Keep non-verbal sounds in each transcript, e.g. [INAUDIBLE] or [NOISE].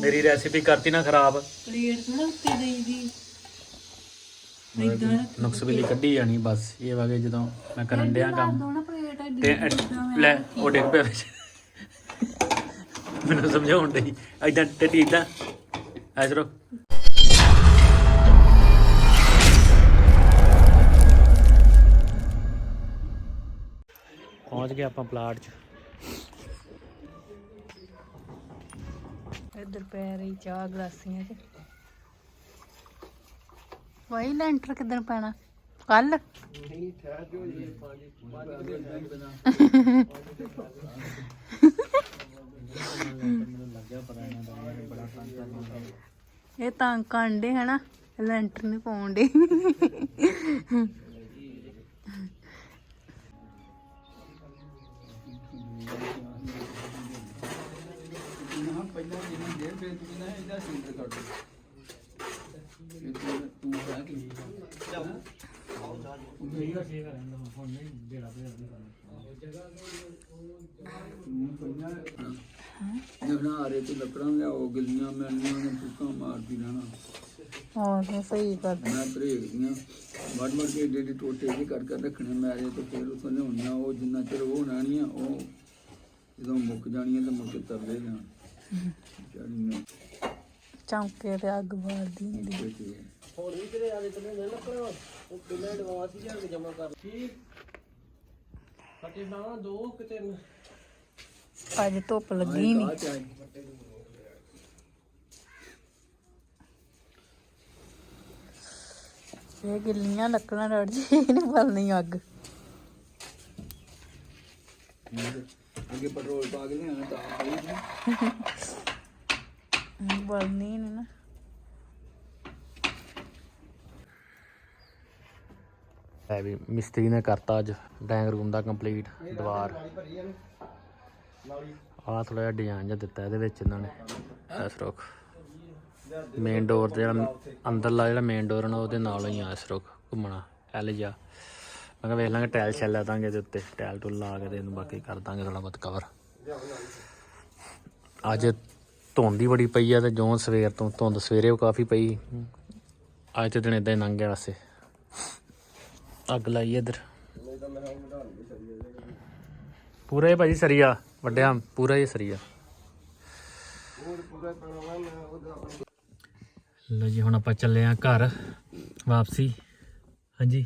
ਮੇਰੀ ਰੈਸਿਪੀ ਕਰਤੀ ਨਾ ਖਰਾਬ। ਪਲੇਟ ਥੋੜਾ ਉੱਤੇ ਦੇਈ ਦੀ। ਇਦਾਂ ਨੁਕਸ ਵੇਲੀ ਕੱਢੀ ਜਾਣੀ ਬਸ। ਇਹ ਵਾਗੇ ਜਦੋਂ ਮੈਂ ਕਰਨ ਡਿਆ ਕੰਮ ਤੇ ਲੈ ਉਹ ਡਿੱਗ ਪਿਆ ਵਿੱਚ। ਮੈਨੂੰ ਸਮਝਾਉਣ ਡਈ। ਐਦਾਂ ਟੱਟੀ ਇਦਾਂ ਐਸਰੋ ਪਹੁੰਚ ਗਏ ਆਪਾਂ ਪਲਾਟ 'ਚ। ਇੱਧਰ ਪੈ ਰਹੀ ਚਾਹ ਗਲਾਸੀਆਂ 'ਚ। ਵਾਈ ਲੈਂਟਰ ਕਿੱਦਣ ਪੈਣਾ? ਕੱਲ? ਇਹ ਤਾਂ ਕਾਂਡੇ ਹਨਾ? ਲੈਂਟਰ ਨਹੀਂ ਪਾਉਂਦੇ ਜਗਣਾ ਆਰੇ ਤੇ ਲੱਕੜਾਂ ਲਿਆਓ ਗਿੱਲੀਆਂ ਮਿਲਣੀਆਂ ਨੇ ਫੁੱਕਾਂ ਮਾਰਦੀ ਰਹਿਣਾ। ਹਾਂ ਸਹੀ ਗੱਲ। ਮੈਂ ਭਰੇਕ ਦੀਆਂ ਵੱਡ ਵੱਡ ਕੇ ਏਡੇ ਏਡੇ ਟੋਟੇ ਕਰ ਕਰ ਰੱਖਣੇ ਮੈਰੇ ਤੇ ਫਿਰ ਉਥੋਂ ਲਿਆਉਣੀਆਂ। ਉਹ ਜਿੰਨਾ ਚਿਰ ਉਹ ਉਹ ਜਦੋਂ ਮੁੱਕ ਜਾਣੀਆਂ ਤਾਂ ਮੁੱਕ ਕੇ ਤਰਲੇ ਜਾਣ। ਚਾਰੀ ਨੇ ਚੌਂਕੇ ਤੇ ਅੱਗ ਬਾਲਦੀ ਹੁੰਦੀ ਬੇਟੀ ਅੱਜ ਧੁੱਪ ਲੱਗੀ ਨਹੀਂ ਇਹ ਗਿੱਲੀਆਂ ਲੱਕੜਾਂ ਰੜ ਜੀ ਨਹੀਂ ਬਲਣੀ ਅੱਗ। ਅੱਗੇ ਪੈਟਰੋਲ ਪਾ ਕੇ ਲਿਆਣਾ ਤਾਂ ਪਈ ਸੀ। ਬਲਣੀ ਨਹੀਂ ਨਾ। ਹੈ ਵੀ ਮਿਸਤਰੀ ਨੇ ਕਰਤਾ ਅੱਜ ਡੈਂਗ ਰੂਮ ਦਾ ਕੰਪਲੀਟ ਦੀਵਾਰ। ਆਹ ਥੋੜਾ ਜਿਹਾ ਡਿਜ਼ਾਈਨ ਜਿਹਾ ਦਿੱਤਾ ਇਹਦੇ ਵਿੱਚ ਇਹਨਾਂ ਨੇ। ਇਸ ਰੁੱਖ। ਮੇਨ ਡੋਰ ਤੇ ਜਿਹੜਾ ਅੰਦਰਲਾ ਜਿਹੜਾ ਮੇਨ ਡੋਰ ਨਾ ਉਹਦੇ ਨਾਲ ਹੀ ਆ ਇਸ ਰੁੱਖ ਘੁੰਮਣਾ ਐਲ ਜਾ ਮੈਂ ਕਿਹਾ ਵੇਖ ਲਾਂਗੇ, ਟਾਇਲ ਛੱਲ ਲਾ ਦਾਂਗੇ ਇਹਦੇ ਉੱਤੇ। ਟਾਇਲ ਟੁੱਲ ਲਾ ਕੇ ਤੇ ਇਹਨੂੰ ਬਾਕੀ ਕਰ ਦਾਂਗੇ ਥੋੜਾ ਬਹੁਤ ਕਵਰ ਅੱਜ ਧੁੰਦ ਹੀ ਬੜੀ ਪਈ ਆ ਤੇ ਜੋ ਸਵੇਰ ਤੋਂ ਧੁੰਦ ਸਵੇਰੇ ਉਹ ਕਾਫੀ ਪਈ। ਅੱਜ ਤੇ ਦਿਨ ਇਦਾਂ ਹੀ ਲੰਘ ਗਿਆ ਵਸੇ। ਅੱਗ ਲਾਈ ਇੱਧਰ। ਪੂਰਾ ਹੀ ਭਾਜੀ ਸਰੀਆ, ਵੱਡਿਆ, ਪੂਰਾ ਹੀ ਸਰੀਆ। ਲੋ ਜੀ, ਹੁਣ ਆਪਾਂ ਚੱਲੇ ਆਂ ਘਰ ਵਾਪਸੀ। ਹਾਂਜੀ।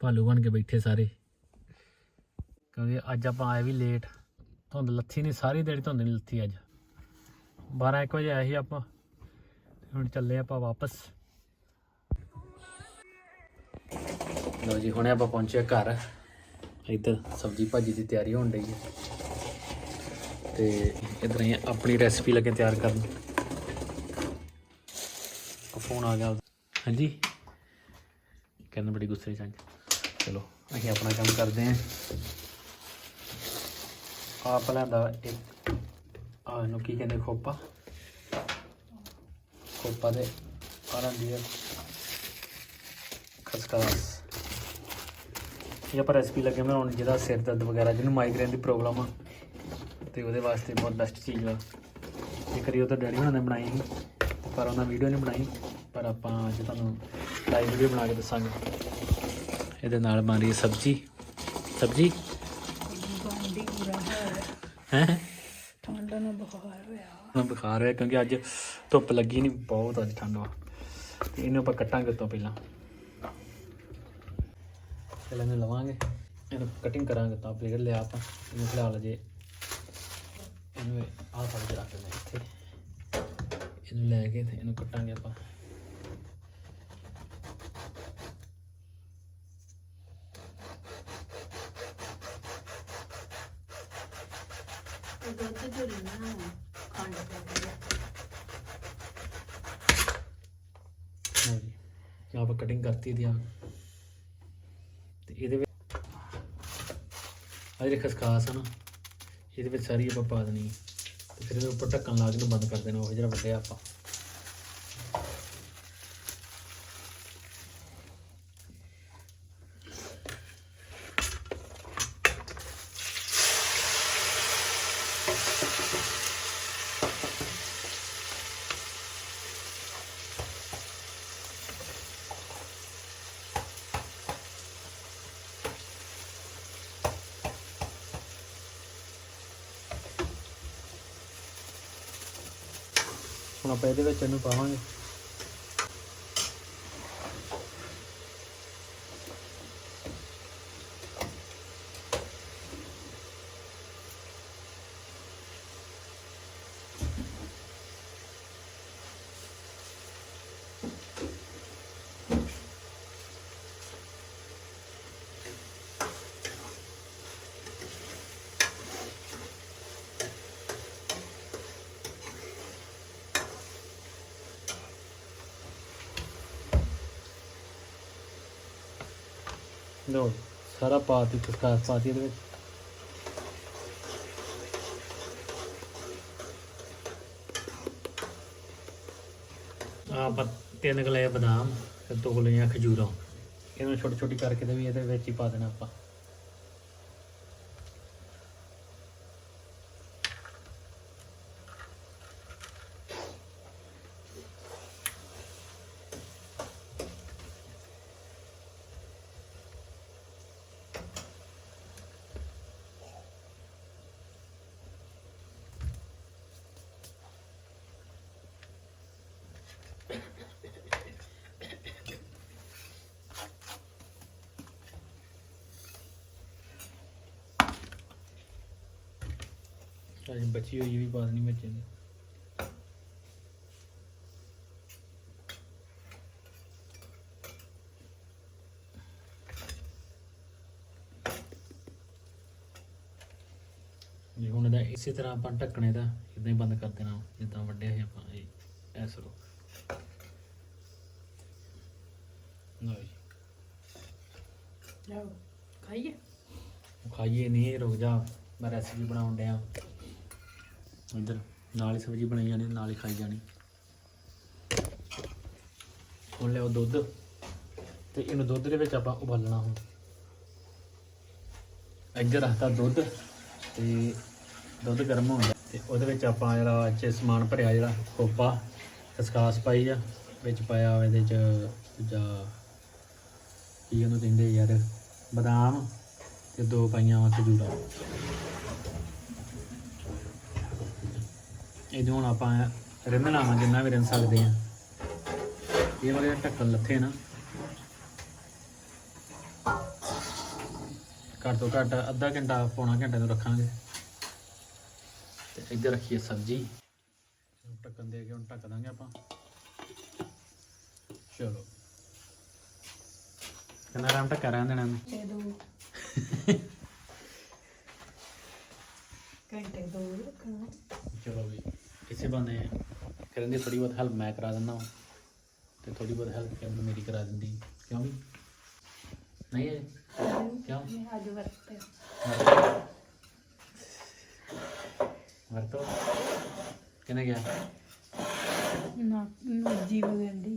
ਭਾਲੂ ਬਣ ਕੇ ਬੈਠੇ ਸਾਰੇ। ਕਿਉਂਕਿ ਅੱਜ ਆਪਾਂ ਆਏ ਵੀ ਲੇਟ ਧੁੰਦ ਲੱਥੀ ਨਹੀਂ ਸਾਰੀ ਦਿਹਾੜੀ ਧੁੰਦ ਨਹੀਂ ਲੱਥੀ ਅੱਜ। 12 1 ਵਜੇ ਆਏ ਸੀ ਆਪਾਂ। ਹੁਣ ਚੱਲੇ ਆਪਾਂ ਵਾਪਸ। ਲੋ ਜੀ, ਹੁਣੇ ਆਪਾਂ ਪਹੁੰਚੇ ਘਰ। ਇੱਧਰ ਸਬਜੀ ਭਾਜੀ ਦੀ ਤਿਆਰੀ ਹੋਣ ਡਈ ਹੈ। ਤੇ ਇਧਰ ਹੀ ਆਪਣੀ ਰੈਸਪੀ ਲੱਗੇ ਤਿਆਰ ਕਰਨ। ਫੋਨ ਆ ਗਿਆ। ਹਾਂਜੀ। ਕਹਿੰਦਾ ਬੜੀ ਗੁੱਸੇ ਚ ਅੱਜ। ਚਲੋ, ਅਸੀਂ ਆਪਣਾ ਕੰਮ ਕਰਦੇ ਹਾਂ। ਆਪ ਲੈਂਦਾ ਇੱਕ ਆ ਇਹਨੂੰ ਕੀ ਕਹਿੰਦੇ, ਖੋਪਾ? ਖੋਪਾ ਦੇ ਆਰਾਂ ਦੀ ਖਸਖਾਸ। ਇਹ ਆਪਾਂ ਰੈਸਪੀ ਲੱਗੇ ਬਣਾਉਣ ਜਿਹਦਾ ਸਿਰ ਦਰਦ ਵਗੈਰਾ, ਜਿਹਨੂੰ ਮਾਈਗ੍ਰੇਨ ਦੀ ਪ੍ਰੋਬਲਮ ਆ, ਤੇ ਉਹਦੇ ਵਾਸਤੇ ਬਹੁਤ ਬੈਸਟ ਚੀਜ਼ ਆ। ਇਹ ਕਰੀ ਉਹ ਤਾਂ ਡੈਡੀ ਹੁਣਾਂ ਨੇ ਬਣਾਈ ਸੀ, ਪਰ ਉਹਨਾਂ ਵੀਡੀਓ ਨਹੀਂ ਬਣਾਈ। ਪਰ ਆਪਾਂ ਅੱਜ ਤੁਹਾਨੂੰ ਲਾਈਵ ਵੀਡੀਓ ਬਣਾ ਕੇ ਦੱਸਾਂਗੇ। ਇਹਦੇ ਨਾਲ ਬਣ ਰਹੀ ਹੈ ਸਬਜੀ। ਸਬਜੀ? ਗਾਂਡੀ ਬੁਰਾ ਹਾਲ ਹੈ? ਠੰਡ ਨਾਲ ਬੁਖਾਰ ਹੋਇਆ। ਮੈਂ ਬੁਖਾਰ ਹੋਇਆ ਕਿਉਂਕਿ ਅੱਜ ਧੁੱਪ ਲੱਗੀ ਨਹੀਂ ਬਹੁਤ ਅੱਜ ਠੰਡ ਵਾ। ਤੇ ਇਹਨੂੰ ਆਪਾਂ ਕੱਟਾਂਗੇ ਤੋਂ ਪਹਿਲਾਂ। ਪਹਿਲਾਂ ਇਹਨੂੰ ਲਵਾਂਗੇ। ਇਹਨੂੰ ਕਟਿੰਗ ਕਰਾਂਗੇ ਤਾਂ ਪਲੇਟ ਲਿਆ ਆਪਾਂ। ਇਹਨੂੰ ਫਿਲਹਾਲ ਜੇ ਇਹਨੂੰ ਆਹ ਫੜ ਕੇ ਰੱਖ ਦਿੰਦੇ ਇੱਥੇ। ਇਹਨੂੰ ਲੈ ਕੇ ਤੇ ਇਹਨੂੰ ਕੱਟਾਂਗੇ ਆਪਾਂ। ਦੁੱਧ ਜੁੜੀ ਨਾ ਖੰਡ ਪਾ ਲਓ ਜੀ ਆਪਾਂ ਕਟਿੰਗ ਕਰਤੀ ਦੀ ਆ ਤੇ ਇਹਦੇ ਵਿੱਚ ਆ ਜਿਹੜੀ ਖਸਖਾਸ ਆ ਨਾ, ਇਹਦੇ ਵਿੱਚ ਸਾਰੀ ਆਪਾਂ ਪਾ ਦੇਣੀ ਤੇ ਫਿਰ ਇਹਦੇ ਉੱਪਰ ਢੱਕਣ ਲਾ ਕੇ ਇਹਨੂੰ ਬੰਦ ਕਰ ਦੇਣਾ, ਉਹ ਜਿਹੜਾ ਵੱਡਿਆ ਆਪਾਂ। ਹੁਣ ਆਪਾਂ ਇਹਦੇ ਵਿੱਚ ਇਹਨੂੰ ਪਾਵਾਂਗੇ। ਲੋ ਸਾਰਾ ਪਾ ਦਿੱਤੀ ਖਸਖਾਸ ਪਾ ਦਿੱਤੀ ਇਹਦੇ ਵਿੱਚ। ਆਪਾਂ ਤਿੰਨ ਗਲੇ ਬਦਾਮ ਤੇ ਦੋ ਗਲੀਆਂ ਖਜੂਰਾਂ। ਇਹਨੂੰ ਛੋਟੀ ਛੋਟੀ ਕਰਕੇ ਤੇ ਵੀ ਇਹਦੇ ਵਿੱਚ ਹੀ ਪਾ ਦੇਣਾ ਆਪਾਂ। ਅੱਜ ਬਚੀ ਹੋਈ ਵੀ ਦੇਣੀ ਵਿੱਚ ਇਹਦੇ ਜੀ ਹੁਣ ਇਹਦਾ ਇਸੇ ਤਰ੍ਹਾਂ ਆਪਾਂ ਢੱਕਣੇ ਦਾ ਇਦਾਂ ਹੀ ਬੰਦ ਕਰ ਦੇਣਾ ਜਿੱਦਾਂ ਵੱਡੇ ਹੋਏ ਆਪਾਂ ਇਹ ਐਸ ਰੋ ਲਓ ਜੀ। ਲਓ ਖਾਈਏ? ਖਾਈਏ ਨਹੀਂ ਰੁਕ ਜਾ ਮੈਂ ਰੈਸਿਪੀ ਬਣਾਉਣ ਡਿਆ। ਇੱਧਰ, ਨਾਲ ਹੀ ਸਬਜ਼ੀ ਬਣਾਈ ਜਾਣੀ, ਨਾਲ ਹੀ ਖਾਈ ਜਾਣੀ। ਹੁਣ ਲਿਆਓ ਦੁੱਧ, ਤੇ ਇਹਨੂੰ ਦੁੱਧ ਦੇ ਵਿੱਚ ਆਪਾਂ ਉਬਾਲਣਾ ਹੁਣ। ਇੱਧਰ ਰੱਖਤਾ ਦੁੱਧ, ਤੇ ਦੁੱਧ ਗਰਮ ਹੁੰਦਾ ਤੇ ਉਹਦੇ ਵਿੱਚ ਆਪਾਂ ਜਿਹੜਾ ਅੱਜ ਸਮਾਨ ਭਰਿਆ ਜਿਹੜਾ, ਖੋਪਾ, ਖਸਖਾਸ ਪਾਈ ਆ, ਵਿੱਚ ਪਾਇਆ ਇਹਦੇ ਚ ਦੂਜਾ, ਕੀ ਉਹਨੂੰ ਕਹਿੰਦੇ ਯਾਰ, ਬਦਾਮ, ਤੇ ਦੋ ਪਾਈਆਂ ਵਾ ਖਜੂਰਾਂ। ਇਹਨੂੰ ਹੁਣ ਆਪਾਂ ਰਿੰਨਣਾ ਵਾ ਜਿੰਨਾ ਵੀ ਰਿੰਨ ਸਕਦੇ ਆ ਇਹ ਵਾਲੇ ਢੱਕਣ ਲੱਥੇ ਨਾ। ਘੱਟ ਤੋਂ ਘੱਟ ਅੱਧਾ ਘੰਟਾ ਪੌਣਾ ਘੰਟਾ ਨੂੰ ਰੱਖਾਂਗੇ। ਤੇ ਇੱਧਰ ਰੱਖੀਏ ਸਬਜ਼ੀ। ਢੱਕਣ ਦੇ ਕੇ ਹੁਣ ਢੱਕ ਦਾਂਗੇ ਆਪਾਂ। ਚਲੋ। ਕਿੰਨਾ ਟਾਈਮ ਢੱਕਾ ਰਹਿਣ ਦੇਣਾ ਇਹਨੂੰ? ਤੇ ਦੋ। ਘੰਟੇ ਦੋ [LAUGHS] ਰੱਖਣਾ ਚਲੋ ਵੀ ਇਸੇ ਬੰਦੇ ਕਰਨ ਦੀ ਥੋੜੀ ਬਹੁਤ ਹੈਲਪ ਮੈਂ ਕਰਾ ਦਿੰਦਾ ਹਾਂ ਤੇ ਥੋੜੀ ਬਹੁਤ ਹੈਲਪ ਕੈਮਰ ਮੇਰੀ ਕਰਾ ਦਿੰਦੀ। ਕਿਉਂ ਵੀ? ਨਹੀਂ ਹੈ ਕਿਉਂ? ਮੈਂ ਅੱਜ ਵਰਤਿਆ। ਵਰਤੋ। ਕਿਨੇ ਗਿਆ ਨਾ ਨੋਜੀ ਵਗੰਦੀ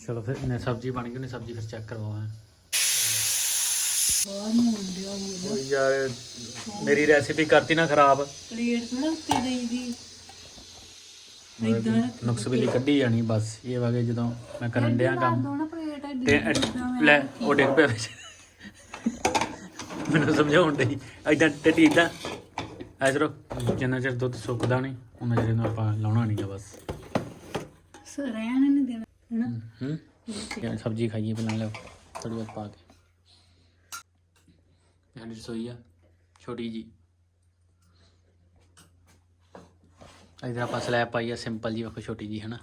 ਚਲੋ ਫਿਰ ਨੇ ਸਬਜ਼ੀ ਬਣ ਗਈ ਨੇ ਸਬਜ਼ੀ ਫਿਰ ਚੈੱਕ ਕਰਵਾਵਾਂ ਉਹ ਉਹ ਯਾਰ ਮੇਰੀ ਰੈਸਿਪੀ ਕਰਤੀ ਨਾ ਖਰਾਬ। ਪਲੇਟ ਥੋੜਾ ਉੱਤੇ ਦੇਈ ਦੀ। ਇਦਾਂ ਰੱਖ ਨੁਕਸ ਵੇਲੀ ਕੱਢੀ ਜਾਣੀ ਬਸ ਇਹ ਵਾਗੇ ਜਦੋਂ ਮੈਂ ਕਰਨ ਡਿਆ ਕੰਮ। ਤੇ ਲੈ ਉਹ ਡਿੱਗ ਪਿਆ ਵਿੱਚ। ਮੈਨੂੰ ਸਮਝਾਉਣ ਡਈ। ਐਦਾਂ ਟੱਟੀ ਇਦਾਂ ਐਸਰੋ ਜਿੰਨਾ ਚਿਰ ਦੁੱਧ ਸੁੱਕਦਾ ਨਹੀਂ ਉਹਨਾਂ ਚਿਰ ਇਹਨੂੰ ਆਪਾਂ ਲਾਉਣਾ ਨਹੀਂਗਾ ਬਸ। ਸਰੈਣ ਨਹੀਂ ਦੇਣਾ ਹਨਾ? ਹੂੰ ਸਬਜ਼ੀ ਖਾਈਏ ਪਹਿਲਾਂ ਲਓ ਥੋੜੀ ਬਹੁਤ ਪਾ ਕੇ। ਸਾਡੀ ਰਸੋਈ ਆ, ਛੋਟੀ ਜੀ। ਇਧਰ ਆਪਾਂ ਸਲੈਬ ਪਾਈ ਆ ਸਿੰਪਲ ਜੀ, ਵੇਖੋ ਛੋਟੀ ਜੀ, ਹਨਾ।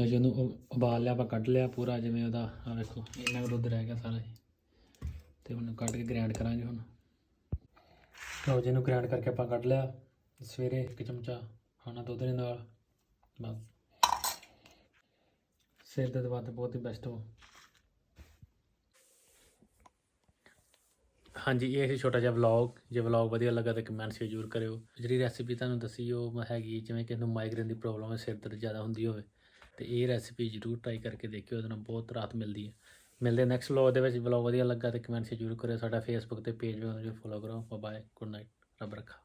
ਲੋ ਜੀ ਉਹਨੂੰ ਉ- ਉਬਾਲ ਲਿਆ, ਆਪਾਂ ਕੱਢ ਲਿਆ ਪੂਰਾ, ਜਿਵੇਂ ਉਹਦਾ ਆ ਵੇਖੋ, ਇੰਨਾ ਕੁ ਦੁੱਧ ਰਹਿ ਗਿਆ ਸਾਰਾ ਜੀ ਤੇ ਉਹਨੂੰ ਕੱਢ ਕੇ ਗ੍ਰਾਈਂਡ ਕਰਾਂਗੇ ਹੁਣ। ਲੋ ਜੀ, ਇਹਨੂੰ ਗ੍ਰਾਈਂਡ ਕਰਕੇ ਆਪਾਂ ਕੱਢ ਲਿਆ। ਸਵੇਰੇ ਇੱਕ ਚਮਚਾ ਖਾਣਾ ਦੁੱਧ ਦੇ ਨਾਲ, ਬਸ। ਸਿਰ ਦੇ ਵਾਸਤੇ ਬਹੁਤ ਹੀ ਬੈਸਟ ਹੋ ਹਾਂਜੀ, ਇਹ ਸੀ ਛੋਟਾ ਜਿਹਾ ਵਲੌਗ ਜੇ ਵਲੌਗ ਵਧੀਆ ਲੱਗਾ ਤਾਂ ਕਮੈਂਟਸ ਜ਼ਰੂਰ ਕਰਿਓ। ਜਿਹੜੀ ਰੈਸਿਪੀ ਤੁਹਾਨੂੰ ਦੱਸੀ, ਉਹ ਹੈਗੀ ਜਿਵੇਂ ਕਿ ਨੂੰ ਮਾਈਗ੍ਰੇਨ ਦੀ ਪ੍ਰੋਬਲਮ ਹੈ, ਸਿਰ ਦਰਦ ਜ਼ਿਆਦਾ ਹੁੰਦੀ ਹੋਵੇ, ਤੇ ਇਹ ਰੈਸਿਪੀ ਜ਼ਰੂਰ ਟਰਾਈ ਕਰਕੇ ਦੇਖਿਓ ਉਹਦੇ ਨਾਲ ਬਹੁਤ ਰਾਹਤ ਮਿਲਦੀ ਹੈ। ਮਿਲਦੇ ਨੈਕਸਟ ਵਲੌਗ ਦੇ ਵਿੱਚ। ਵਲੌਗ ਵਧੀਆ ਲੱਗਾ ਤਾਂ ਕਮੈਂਟਸ ਜ਼ਰੂਰ ਕਰਿਓ। ਸਾਡਾ ਫੇਸਬੁੱਕ ਤੇ ਪੇਜ ਵੀ ਉਹਨੂੰ ਫੋਲੋ ਕਰੋ। ਬਾਏ ਗੁੱਡ ਨਾਈਟ ਰੱਬ ਰੱਖਾ।